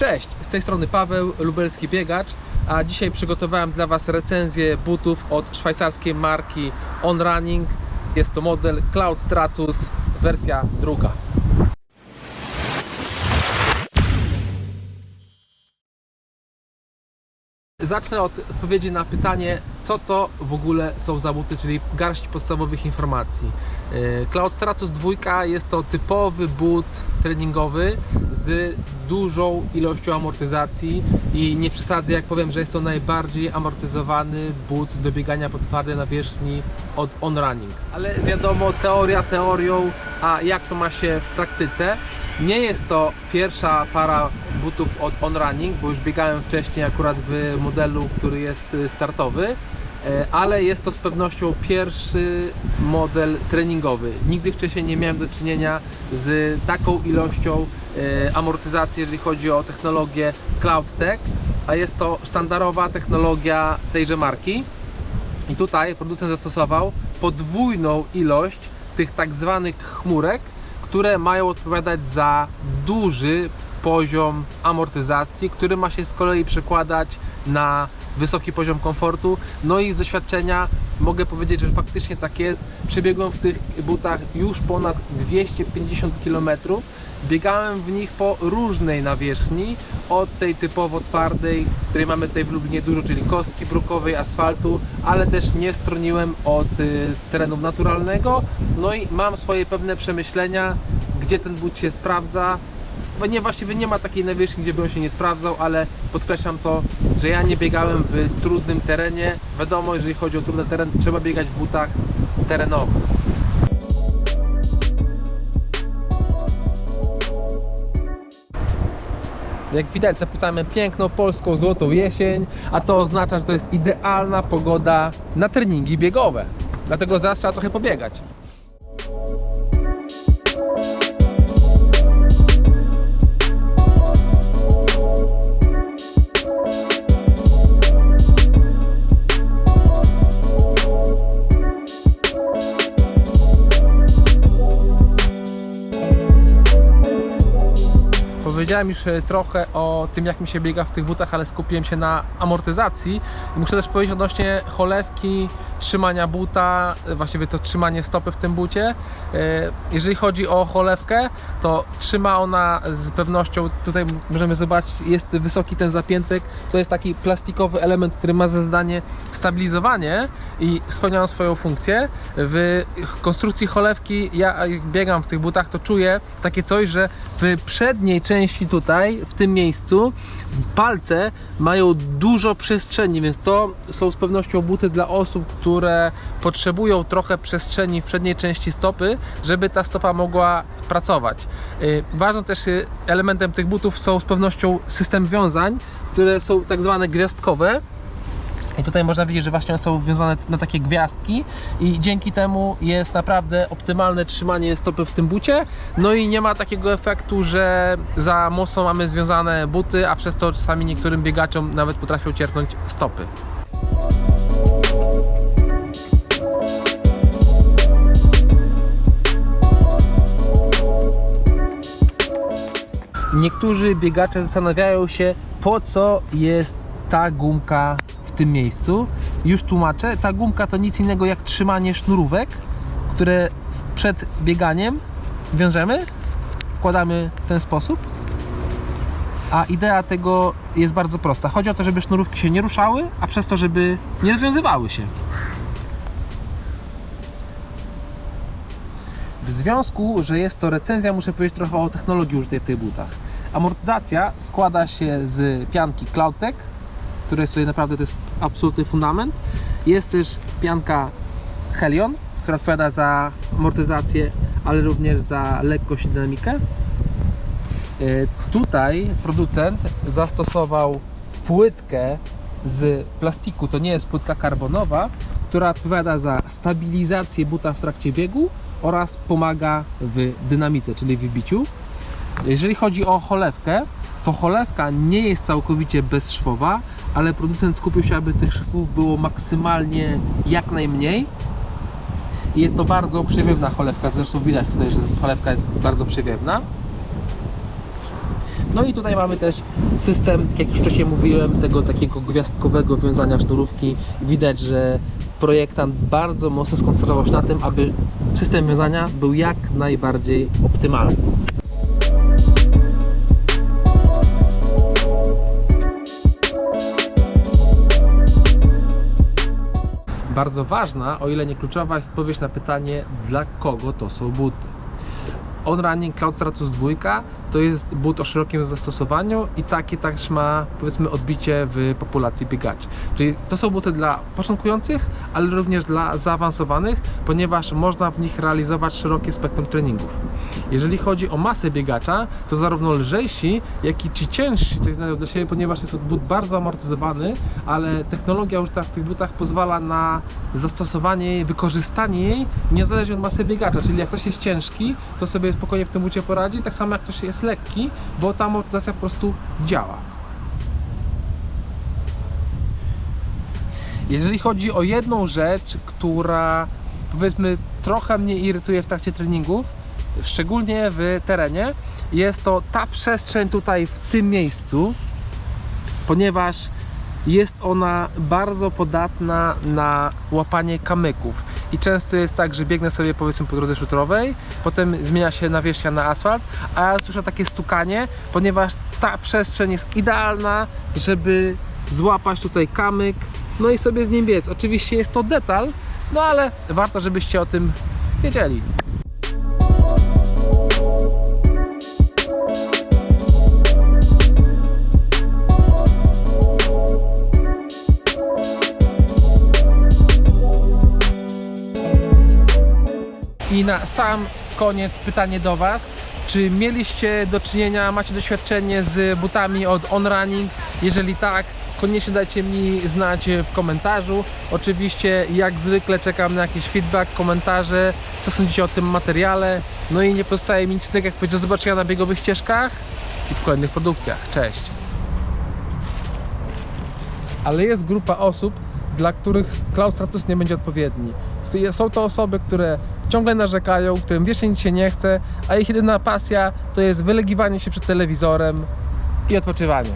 Cześć, z tej strony Paweł, lubelski biegacz, a dzisiaj przygotowałem dla Was recenzję butów od szwajcarskiej marki On Running. Jest to model Cloud Stratus, wersja druga. Zacznę od odpowiedzi na pytanie, co to w ogóle są za buty, czyli garść podstawowych informacji. Yy, Cloud Stratus 2 jest to typowy but treningowy z dużą ilością amortyzacji i nie przesadzę jak powiem, że jest to najbardziej amortyzowany but do biegania po twardej nawierzchni od On Running. Ale wiadomo, teoria teorią, a jak to ma się w praktyce? Nie jest to pierwsza para butów od On Running, bo już biegałem wcześniej akurat w modelu, który jest y, startowy, e, ale jest to z pewnością pierwszy model treningowy. Nigdy wcześniej nie miałem do czynienia z taką ilością e, amortyzacji, jeżeli chodzi o technologię CloudTech, a jest to sztandarowa technologia tejże marki. I tutaj producent zastosował podwójną ilość tych tak zwanych chmurek, które mają odpowiadać za duży poziom amortyzacji, który ma się z kolei przekładać na wysoki poziom komfortu. No i z doświadczenia mogę powiedzieć, że faktycznie tak jest. Przebiegłem w tych butach już ponad 250 km. Biegałem w nich po różnej nawierzchni, od tej typowo twardej, której mamy tutaj w Lublinie dużo, czyli kostki brukowej, asfaltu, ale też nie stroniłem od y, terenu naturalnego. No i mam swoje pewne przemyślenia, gdzie ten but się sprawdza. Nie, właściwie nie ma takiej nawierzchni, gdzie by on się nie sprawdzał, ale podkreślam to, że ja nie biegałem w trudnym terenie. Wiadomo, jeżeli chodzi o trudny teren, trzeba biegać w butach terenowych. Jak widać, zapisamy piękną polską złotą jesień, a to oznacza, że to jest idealna pogoda na treningi biegowe. Dlatego zaraz trzeba trochę pobiegać. Powiedziałem już e, trochę o tym, jak mi się biega w tych butach, ale skupiłem się na amortyzacji. Muszę też powiedzieć odnośnie cholewki, trzymania buta, e, właściwie to trzymanie stopy w tym bucie. E, Jeżeli chodzi o cholewkę, to trzyma ona z pewnością, tutaj możemy zobaczyć, jest wysoki ten zapiętek. To jest taki plastikowy element, który ma za zadanie stabilizowanie i spełniają swoją funkcję. W konstrukcji cholewki, ja jak biegam w tych butach, to czuję takie coś, że w przedniej części tutaj, w tym miejscu, palce mają dużo przestrzeni, więc to są z pewnością buty dla osób, które potrzebują trochę przestrzeni w przedniej części stopy, żeby ta stopa mogła pracować. Yy, Ważnym też yy, elementem tych butów są z pewnością system wiązań, które są tak zwane gwiazdkowe. I tutaj można widzieć, że właśnie są wiązane na takie gwiazdki i dzięki temu jest naprawdę optymalne trzymanie stopy w tym bucie. No i nie ma takiego efektu, że za mocno mamy związane buty, a przez to czasami niektórym biegaczom nawet potrafią cierpnąć stopy. Niektórzy biegacze zastanawiają się, po co jest ta gumka tym miejscu. Już tłumaczę, ta gumka to nic innego jak trzymanie sznurówek, które przed bieganiem wiążemy, wkładamy w ten sposób. A idea tego jest bardzo prosta. Chodzi o to, żeby sznurówki się nie ruszały, a przez to, żeby nie rozwiązywały się. W związku, że jest to recenzja, muszę powiedzieć trochę o technologii użytej w tych butach. Amortyzacja składa się z pianki CloudTech, które jest tutaj naprawdę to jest absolutny fundament. Jest też pianka Helion, która odpowiada za amortyzację, ale również za lekkość i dynamikę. E, Tutaj producent zastosował płytkę z plastiku, to nie jest płytka karbonowa, która odpowiada za stabilizację buta w trakcie biegu oraz pomaga w dynamice, czyli w biciu. Jeżeli chodzi o cholewkę, to cholewka nie jest całkowicie bezszwowa, ale producent skupił się, aby tych szwów było maksymalnie jak najmniej. I jest to bardzo przewiewna cholewka, zresztą widać tutaj, że cholewka jest bardzo przewiewna. No i tutaj mamy też system, tak jak już wcześniej mówiłem, tego takiego gwiazdkowego wiązania sznurówki. Widać, że projektant bardzo mocno skoncentrował się na tym, aby system wiązania był jak najbardziej optymalny. Bardzo ważna, o ile nie kluczowa, jest odpowiedź na pytanie, dla kogo to są buty. On-Running Cloud Stratus 2 to jest but o szerokim zastosowaniu i takie też ma powiedzmy odbicie w populacji biegaczy. Czyli to są buty dla początkujących, ale również dla zaawansowanych, ponieważ można w nich realizować szerokie spektrum treningów. Jeżeli chodzi o masę biegacza, to zarówno lżejsi, jak i ci ciężsi coś znajdą do siebie, ponieważ jest to but bardzo amortyzowany, ale technologia użyta w tych butach pozwala na zastosowanie jej, wykorzystanie jej niezależnie od masy biegacza. Czyli jak ktoś jest ciężki, to sobie spokojnie w tym bucie poradzi, tak samo jak ktoś jest lekki, bo ta amortyzacja po prostu działa. Jeżeli chodzi o jedną rzecz, która powiedzmy trochę mnie irytuje w trakcie treningów, szczególnie w terenie, jest to ta przestrzeń tutaj w tym miejscu, ponieważ jest ona bardzo podatna na łapanie kamyków. I często jest tak, że biegnę sobie powiedzmy po drodze szutrowej, potem zmienia się nawierzchnia na asfalt, a ja słyszę takie stukanie, ponieważ ta przestrzeń jest idealna, żeby złapać tutaj kamyk, no i sobie z nim biec. Oczywiście jest to detal, no ale warto, żebyście o tym wiedzieli. I na sam koniec pytanie do Was. Czy mieliście do czynienia, macie doświadczenie z butami od On Running? Jeżeli tak, koniecznie dajcie mi znać w komentarzu. Oczywiście, jak zwykle, czekam na jakiś feedback, komentarze, co sądzicie o tym materiale. No i nie pozostaje mi nic innego, jak powiedzieć do zobaczenia na biegowych ścieżkach i w kolejnych produkcjach. Cześć! ale jest grupa osób, dla których Cloud Stratus nie będzie odpowiedni. Są to osoby, które ciągle narzekają, którym wiecznie nic się nie chce, a ich jedyna pasja to jest wylegiwanie się przed telewizorem i odpoczywanie.